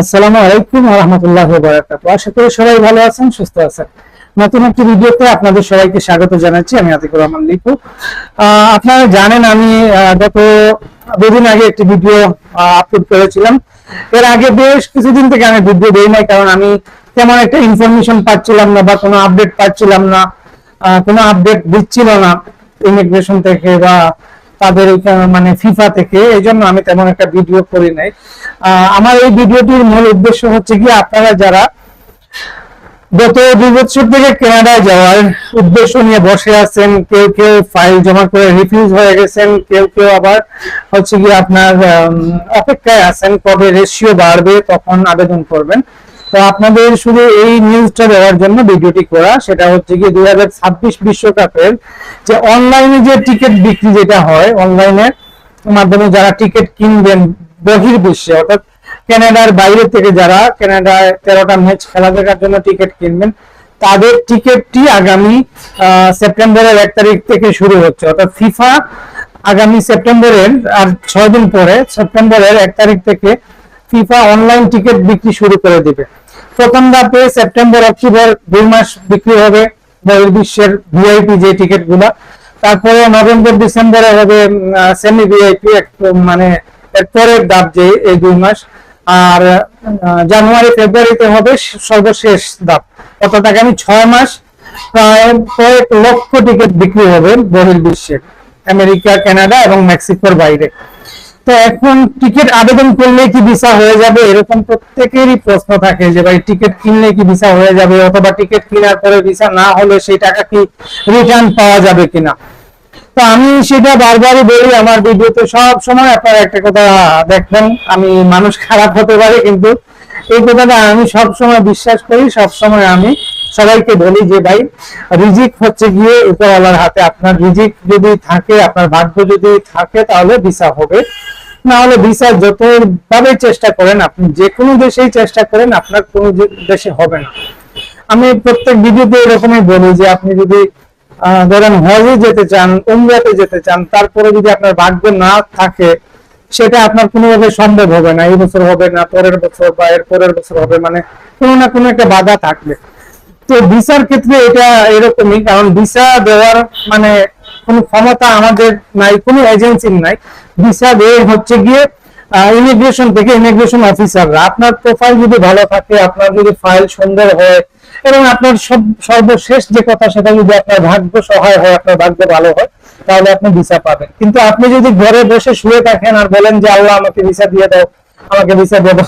আসসালামু আলাইকুম রহমতুল্লাহ বারাকাতু আশা করি সবাই ভালো আছেন, সুস্থ আছেন। নতুন একটি ভিডিওতে আপনাদের সবাইকে স্বাগত জানাচ্ছি, আমি আতিকুর রহমান লিপু। আপনারা জানেন আমি গত দুদিন আগে একটি ভিডিও আপলোড করেছিলাম। এর আগে বেশ কিছুদিন থেকে আমি ভিডিও দেই নাই, কারণ আমি তেমন একটা ইনফরমেশন পাচ্ছিলাম না বা কোনো আপডেট পাচ্ছিলাম না কোনো আপডেট দিচ্ছিল না। ইমিগ্রেশন থেকে বা তাদের মানে ফিফা থেকে এই জন্য আমি তেমন একটা ভিডিও করি নাই। আমার এই ভিডিওটির মূল উদ্দেশ্য হচ্ছে কি, আপনারা যারা গত দুই বছর থেকে কানাডায় যাওয়ার উদ্দেশ্য নিয়ে বসে আছেন, কেউ কেউ ফাইল জমা করে রিফিউজ হয়ে গেছেন, কেউ কেউ আবার হচ্ছে কি আপনার অপেক্ষায় আছেন কবে রেশিও বাড়বে, তখন আবেদন করবেন। তো আপনাদের শুধু এই নিউজটা দেওয়ার জন্য ভিডিওটি করা, সেটা হচ্ছে কি দুই বিশ্বকাপের যে অনলাইনে যে টিকিট বিক্রি যেটা হয় অনলাইনের মাধ্যমে যারা টিকিট কিনবেন বহির বিশ্বে অর্থাৎ কানাডার বাইরে থেকে যারা কানাডায় তেরোটা ম্যাচ খেলা দেখার জন্য টিকিট কিনবেন, তাদের টিকিটটি আগামী সেপ্টেম্বরের এক তারিখ থেকে শুরু হচ্ছে। অর্থাৎ ফিফা আগামী সেপ্টেম্বরের, আর ছয় দিন পরে, সেপ্টেম্বরের এক তারিখ থেকে ফিফা অনলাইন টিকিট বিক্রি শুরু করে দিবে। প্রথম ধাপে সেপ্টেম্বর, অক্টোবর দুই মাস বিক্রি হবে বহির্বিশ্বের ভিআইপি যে টিকিটগুলা তারপরে নভেম্বর, ডিসেম্বরে হবে সেমি ভিআইপি মানে পরের ধাপ যে এই দুই মাস। আর জানুয়ারি, ফেব্রুয়ারিতে হবে সর্বশেষ ধাপ। অর্থাৎ আগামী ছয় মাস প্রায় কয়েক লক্ষ টিকিট বিক্রি হবে বহির্বিশ্বে আমেরিকা, কানাডা এবং মেক্সিকোর বাইরে। তো এখন টিকিট আবেদন করলে কি ভিসা হয়ে যাবে? এরকম প্রত্যেকেরই প্রশ্ন থাকে যে, ভাই টিকিট কিনলে কি ভিসা হয়ে যাবে? অথবা টিকিট কেনার পরে ভিসা না হলে সেই টাকা কি রিটার্ন পাওয়া যাবে কিনা? তো আমি সেটা বারবারই বলি, আমার ভিডিওতে সব সময় আপনারা একটা কথা দেখবেন, আমি মানুষ খারাপ হতে পারে কিন্তু এই কথাটা আমি সব সময় বিশ্বাস করি, সব সময় আমি সবাইকে বলি যে ভাই, রিজিক হচ্ছে গিয়ে উপরওয়ালার হাতে। আপনার রিজিক যদি থাকে, আপনার ভাগ্য যদি থাকে, তাহলে ভিসা হবে। না ভিসা যত ভাবে চেষ্টা করেন, আপনি যে কোনো দেশেই চেষ্টা করেন, আপনার কোনো দেশে হবে না। আমি প্রত্যেক ভিডিওতে এরকমই বলি যে, আপনি যদি ধরেন হজে যেতে চান, উমরাতে যেতে চান, তারপরে যদি আপনার ভাগ্য না থাকে, সেটা আপনার কোনোভাবে সম্ভব হবে না। এই বছর হবে না, পরের বছর বা এর পরের বছর হবে মানে কোনো না কোনো একটা বাধা থাকবে। তো ভিসার ক্ষেত্রে এটা এরকমই, কারণ ভিসা দেওয়ার মানে কোনো ক্ষমতা আমাদের নাই, কোনো এজেন্সির নাই। ভিসা দিয়ে হচ্ছে গিয়ে ইমিগ্রেশন থেকে ইমিগ্রেশন অফিসাররা আপনার প্রোফাইল যদি ভালো থাকে, আপনার যদি ফাইল সুন্দর হয়, এবং আপনার সব, সর্বশেষ যে কথা সেটা যদি আপনার ভাগ্য সহায় হয়, আপনার ভাগ্য ভালো হয়, তাহলে আপনি ভিসা পাবেন। কিন্তু আপনি যদি ঘরে বসে শুয়ে থাকেন আর বলেন যে, আল্লাহ, আমাকে ভিসা দিয়ে দাও, আমাকে ভিসা দেবো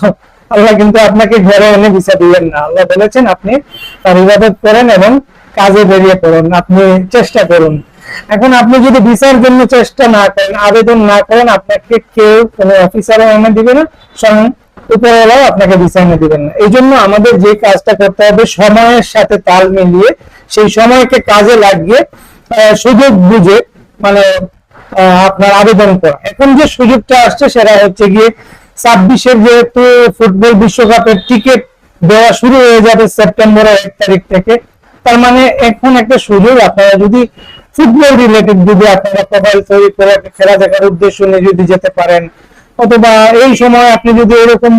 আল্লাহ কিন্তু আপনাকে ঘরে এনে ভিসা দিবেন না। আল্লাহ বলেছেন, আপনি তার ইবাদত করেন এবং কাজে বেরিয়ে পড়ুন। আপনি চেষ্টা করুন। এখন আপনি যদি ভিসার জন্য চেষ্টা না করেন, আবেদন না করেন, আপনাকে কেউ, কোনো অফিসারও এনে দিবে না, স্বয়ং উপরওয়ালাও আপনাকে ভিসা এনে দিবেন না। এই জন্য আমাদের যে কাজটা করতে হবে, সময়ের সাথে তাল মিলিয়ে, সেই সময়কে কাজে লাগিয়ে সুযোগ বুঝে মানে আপনার আবেদন করা। এখন যে সুযোগটা আসছে, সেটা হচ্ছে গিয়ে ছাব্বিশের যেহেতু ফুটবল বিশ্বকাপের টিকিট দেওয়া শুরু হয়ে যাবে সেপ্টেম্বরের এক তারিখ থেকে, তার মানে এখন একটা সুযোগ। আপনারা যদি ফুটবল রিলেটেড যদি আপনারা প্রোফাইল তৈরি করে খেলা দেখার উদ্দেশ্য নিয়ে যদি যেতে পারেন, অথবা এই সময় আপনি যদি এরকম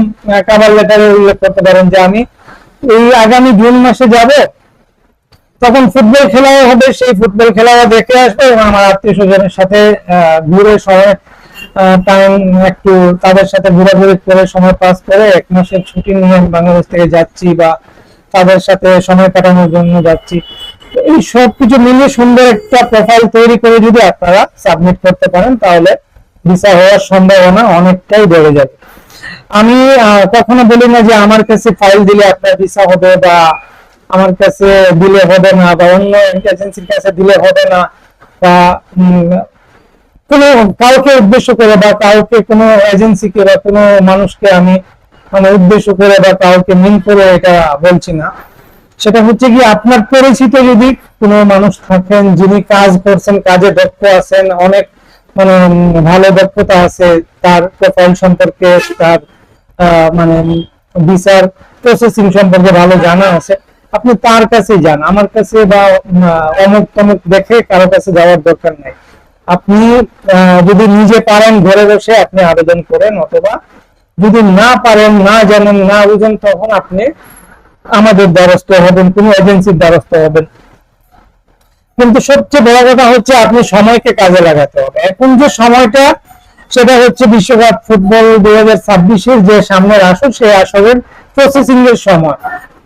কাবার লেটারে উল্লেখ করতে পারেন যে আমি এই আগামী জুন মাসে যাব, তখন ফুটবল খেলাও হবে, সেই ফুটবল খেলাও দেখে আসবে এবং আমার আত্মীয় স্বজনের সাথে ঘুরে সময় টাইম একটু তাদের সাথে ঘোরাঘুরি করে সময় পাস করে এক মাসের ছুটি নিয়ে আমি বাংলাদেশ থেকে যাচ্ছি বা তাদের সাথে সময় কাটানোর জন্য যাচ্ছি। এই সব কিছু মিলিয়ে সুন্দর একটা প্রোফাইল তৈরি করে যদি আপনারা সাবমিট করতে পারেন, তাহলে ভিসা হওয়ার সম্ভাবনা অনেকটাই বেড়ে যাবে। আমি কখনো বলি না যে আমার কাছে ফাইল দিলে আপনার ভিসা হবে বা আমার কাছে দিলে হবে না বা অন্য এজেন্সির কাছে দিলে হবে না বা কোনো কাউকে উদ্দেশ্য করে বা কাউকে কোনো এজেন্সিকে বা কোনো মানুষকে আমি মানে উদ্দেশ্য করে বা কাউকে মিন করে এটা বলছি না। সেটা হচ্ছে কি, আপনার পরিচিত যদি কোনো মানুষ থাকেন, যিনি কাজ করছেন, কাজে দক্ষ আছেন, অনেক মানে ভালো দক্ষতা আছে, তার প্রোফাইল সম্পর্কে, তার মানে বিচার প্রসেসিং সম্পর্কে ভালো জানা আছে, আপনি তার কাছেই যান। আমার কাছে বা অমুক তমুক দেখে কারও কাছে যাওয়ার দরকার নাই। আপনি যদি নিজে পারেন ঘরে বসে আপনি আবেদন করেন অথবা যদি না পারেন, না জানেন, না বুঝেন, তখন আপনি আমাদের দ্বারস্থ হবেন, কোন এজেন্সির দ্বারস্থ হবেন। কিন্তু সবচেয়ে বড় কথা হচ্ছে আপনি সময়কে কাজে লাগাতে হবে। এখন যে সময়টা, সেটা হচ্ছে বিশ্বকাপ ফুটবল দুই হাজার ছাব্বিশের যে সামনের আসর, সেই আসরের প্রসেসিং এর সময়,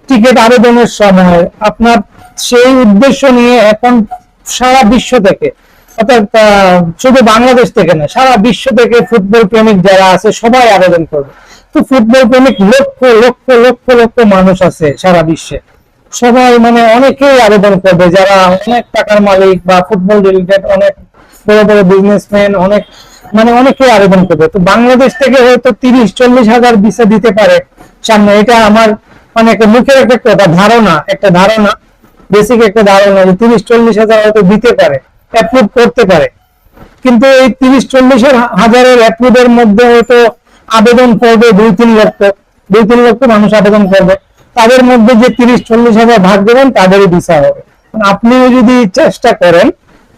টিকিট আবেদনের সময়। আপনার সেই উদ্দেশ্য নিয়ে এখন সারা বিশ্ব থেকে অর্থাৎ শুধু বাংলাদেশ থেকে না, সারা বিশ্ব থেকে ফুটবল প্রেমিক যারা আছে, সবাই আবেদন করবে। তো ফুটবল প্রেমিক লক্ষ লক্ষ লক্ষ লক্ষ মানুষ আছে সারা বিশ্বে। সবাই মানে অনেকেই আবেদন করবে, যারা অনেক টাকার মালিক বা ফুটবল রিলেটেড অনেক বড় বড় বিজনেসম্যান অনেক মানে অনেকেই আবেদন করবে। তো বাংলাদেশ থেকে হয়তো তিরিশ, চল্লিশ হাজার ভিসা দিতে পারে সামনে। এটা আমার মানে একটা মুখের একটা কথা, ধারণা, একটা ধারণা বেসিক একটা ধারণা যে তিরিশ, চল্লিশ হাজার হয়তো দিতে পারে। অ্যাপ্রুভ করতে পারে। কিন্তু এই তিরিশ চল্লিশের হাজারের অ্যাপ্রুভের মধ্যে হয়তো আবেদন করবে দুই তিন লক্ষ, দুই তিন লক্ষ মানুষ আবেদন করবে। তাদের মধ্যে যে তিরিশ চল্লিশ হাজার ভাগ দেবেন, তাদেরই ভিসা হবে। আপনিও যদি চেষ্টা করেন,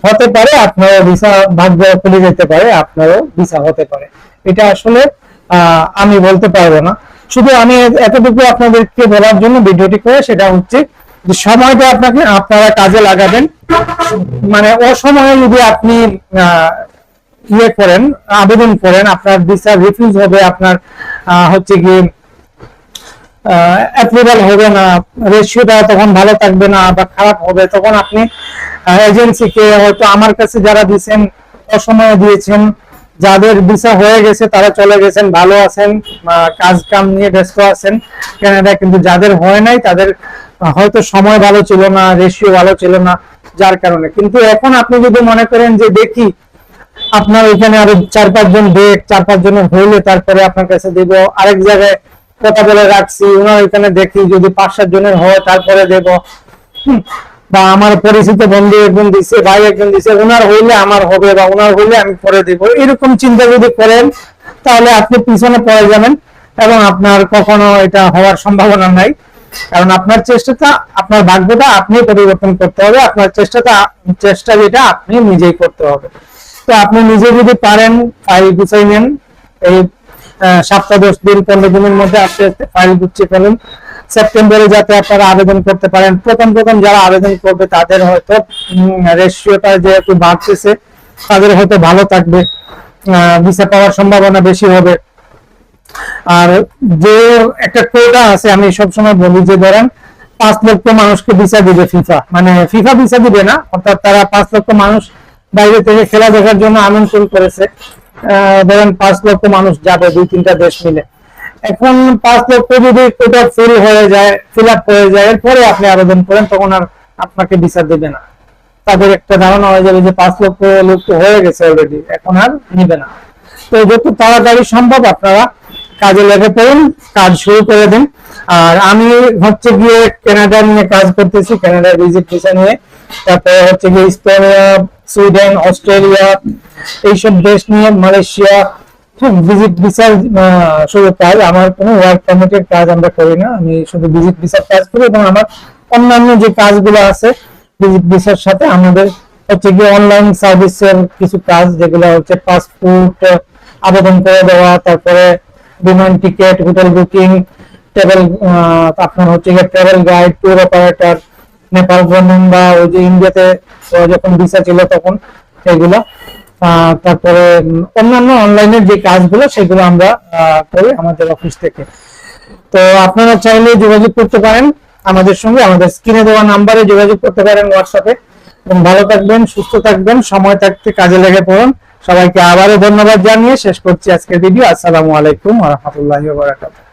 হতে পারে আপনারও ভিসা ভাগ্য খুলে যেতে পারে, আপনারও ভিসা হতে পারে। এটা আসলে আমি বলতে পারব না। শুধু আমি এতটুকু আপনাদেরকে বলার জন্য ভিডিওটি করে সেটা হচ্ছে সময়টা আপনাকে আপনারা কাজে লাগাবেন মানে অসময়ে যদি আপনি ইয়ে করেন, আবেদন করেন, আপনার ভিসা রিফিউজ হবে, আপনার হচ্ছে কি অ্যাপ্রুভাল হবে না রেশিওটা তখন ভালো থাকবে না বা খারাপ হবে, তখন আপনি এজেন্সিকে হয়তো আমার কাছে যারা দিয়েছেন, অসময়ে দিয়েছেন যাদের ভিসা হয়ে গেছে, তারা চলে গেছেন, ভালো আছেন কাজ কাম নিয়ে ব্যস্ত আছেন। কানাডা কিন্তু যাদের হয় নাই, তাদের হয়তো সময় ভালো ছিল না রেশিও ভালো ছিল না, যার কারণে। কিন্তু এখন আপনি যদি মনে করেন যে দেখি, আপনার ওইখানে আরও চার পাঁচজন দেখ, চার পাঁচ জনের হইলে তারপরে আপনার কাছে দেব, আরেক জায়গায় কথা বলে রাখছি ওনার ওইখানে দেখি, যদি পাঁচ সাত জনের হয়, তারপরে দেব। বা আমার পরিচিত বন্ধু একজন দিছে, ভাই একজন দিছে ওনার হইলে আমার হবে বা ওনার হইলে আমি পরে দেব। এরকম চিন্তা যদি করেন, তাহলে আপনি পিছনে পড়ে যাবেন এবং আপনার কখনো এটা হওয়ার সম্ভাবনা নাই। কারণ আপনার চেষ্টাটা, আপনার ভাগ্যটা আপনি পরিবর্তন করতে হবে, আপনার চেষ্টাটা, চেষ্টা যেটা আপনি নিজেই করতে হবে। তো আপনি নিজে যদি পারেন ফাইল গুছাই নেন, এই সপ্তাহ দশ দিন, পনেরো দিনের মধ্যে আস্তে আস্তে ফাইল গুছিয়ে ফেলুন। সেপ্টেম্বরে যাতে আপনারা আবেদন করতে পারেন। প্রথম প্রথম যারা আবেদন করবে, তাদের হয়তো রেশিওটা যেহেতু বাড়তেছে, তাদের হয়তো ভালো থাকবে। ভিসা পাওয়ার সম্ভাবনা বেশি হবে। আর যে একটা কোটা আছে, আমি সবসময় বলি যে ধরেন, পাঁচ লক্ষ মানুষকে ভিসা দিবে ফিফা মানে ফিফা ভিসা দিবে না, অর্থাৎ তারা পাঁচ লক্ষ মানুষ বাইরে থেকে খেলা দেখার জন্য আমন্ত্রণ করেছে। ধরেন পাঁচ লক্ষ মানুষ যাবে দুই তিনটা দেশ মিলে। এখন পাঁচ লক্ষ যদি কোটা ফিল হয়ে যায় ফিল আপ হয়ে যায়, এরপরে আপনি আবেদন করেন, তখন আর আপনাকে ভিসা দেবে না। তাদের একটা ধারণা হয়ে যাবে যে পাঁচ লক্ষ লোক তো হয়ে গেছে অলরেডি এখন আর নিবে না। তো যত তাড়াতাড়ি সম্ভব আপনারা কাজে লেগে পড়ুন, কাজ শুরু করে দিন। আর আমি হচ্ছে গিয়ে কানাডা নিয়ে কাজ করতেছি কানাডার ভিজিট ভিসা নিয়ে। তারপরে হচ্ছে গিয়ে ইস্তোনিয়া সুইডেন, অস্ট্রেলিয়া, এইসব দেশ নিয়ে, মালয়েশিয়া ভিজিট ভিসার শুধু কাজ আমার কোনো ওয়ার্ক পারমিটের কাজ আমরা করি না। আমি শুধু ভিজিট ভিসার কাজ করি এবং আমার অন্যান্য যে কাজগুলো আছে ভিজিট ভিসার সাথে আমাদের হচ্ছে গিয়ে অনলাইন সার্ভিসের কিছু কাজ, যেগুলো হচ্ছে পাসপোর্ট আবেদন করে দেওয়া, তারপরে বিমান টিকিট হোটেল বুকিং ট্রাভেল আপনার হচ্ছে গিয়ে travel guide tour operator Nepal ভ্রমণ বা ওই যে ইন্ডিয়াতে যখন ভিসা ছিল তখন, এগুলো তারপরে অন্যান্য অনলাইনের যে কাজগুলো, সেগুলো আমরা করি আমাদের অফিস থেকে। তো আপনারা চাইলে যোগাযোগ করতে পারেন আমাদের সঙ্গে, আমাদের স্ক্রিনে দেওয়া নাম্বারে যোগাযোগ করতে পারেন হোয়াটসঅ্যাপে এবং ভালো থাকবেন, সুস্থ থাকবেন, সময় থাকতে কাজে লেগে পড়ুন। সবাইকে আবারও ধন্যবাদ জানিয়ে শেষ করছি আজকের ভিডিও আসসালামু আলাইকুম রাহমাতুল্লাহি বারাকাতুহু।